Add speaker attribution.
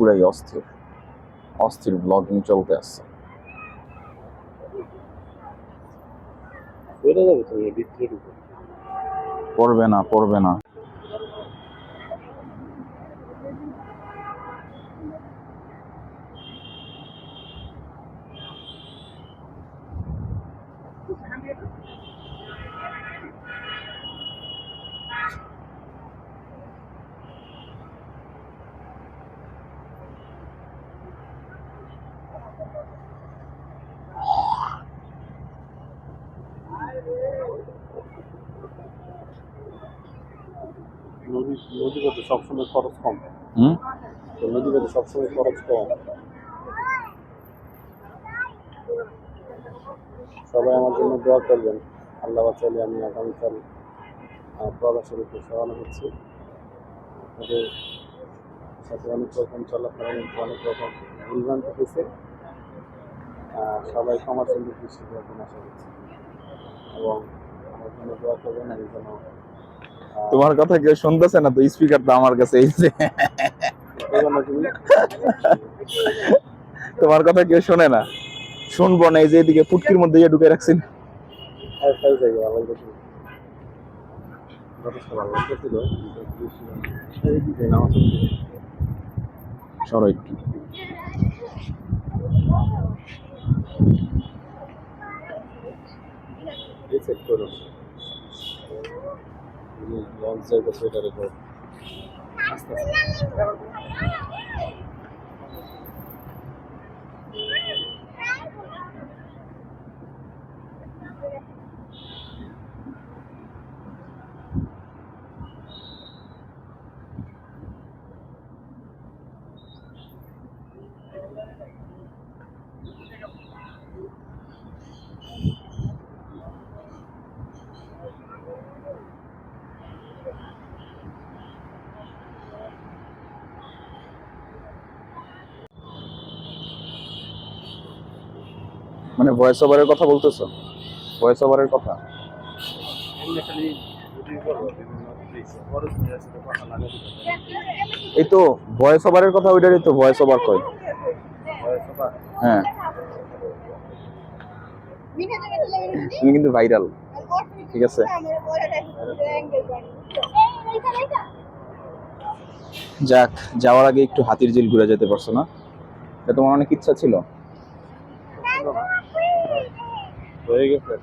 Speaker 1: পুরাই অস্থির। অস্থির ব্লগিং চলতে আসছে। পড়বে না পড়বে না।
Speaker 2: নদী সবসময় খরচ কম।
Speaker 1: হুম?
Speaker 2: নদীগতে সবসময় খরচ কম। সবাই আমার জন্য দোয়া করবেন। আল্লাহ বাঁচালে আমি আগামীকাল প্রবাসের রওনা হচ্ছি আপনাদের সাথে অনেক রকম চলাফেরা অনেক রকম ভুলভ্রান্তি হয়েছে। সবাই ক্ষমা সুন্দর দৃষ্টি আশা করছি। এবং আমার জন্য দোয়া করবেন আমি যেন
Speaker 1: তোমার কথা কেউ শুনতেছে না, তো স্পিকার তো আমার কাছে এই যে। তোমার কথা কেউ শোনে না? শুনব না, এই যে এদিকে ফুটকির মধ্যে ইয়ে ঢুকে রাখছি
Speaker 2: যাই ভালো করছি যথেষ্ট ভালো করছিল এই দিকে নামাজ পড়তে।
Speaker 1: সরো একটু
Speaker 2: এই সেট করো লঞ্চ জায়গা
Speaker 1: মানে ভয়েস ওভারের কথা বলতেছো? ভয়েস ওভারের কথা। এই তো ভয়েস ওভারের কথা ওইটারই তো ভয়েস ওভার কয় হ্যাঁ। তুমি কিন্তু ভাইরাল ঠিক আছে? যাক যাওয়ার আগে একটু হাতির ঝিল ঘুরে যেতে পারছ না? এটা তোমার অনেক ইচ্ছা ছিল।
Speaker 2: হয়ে গেছে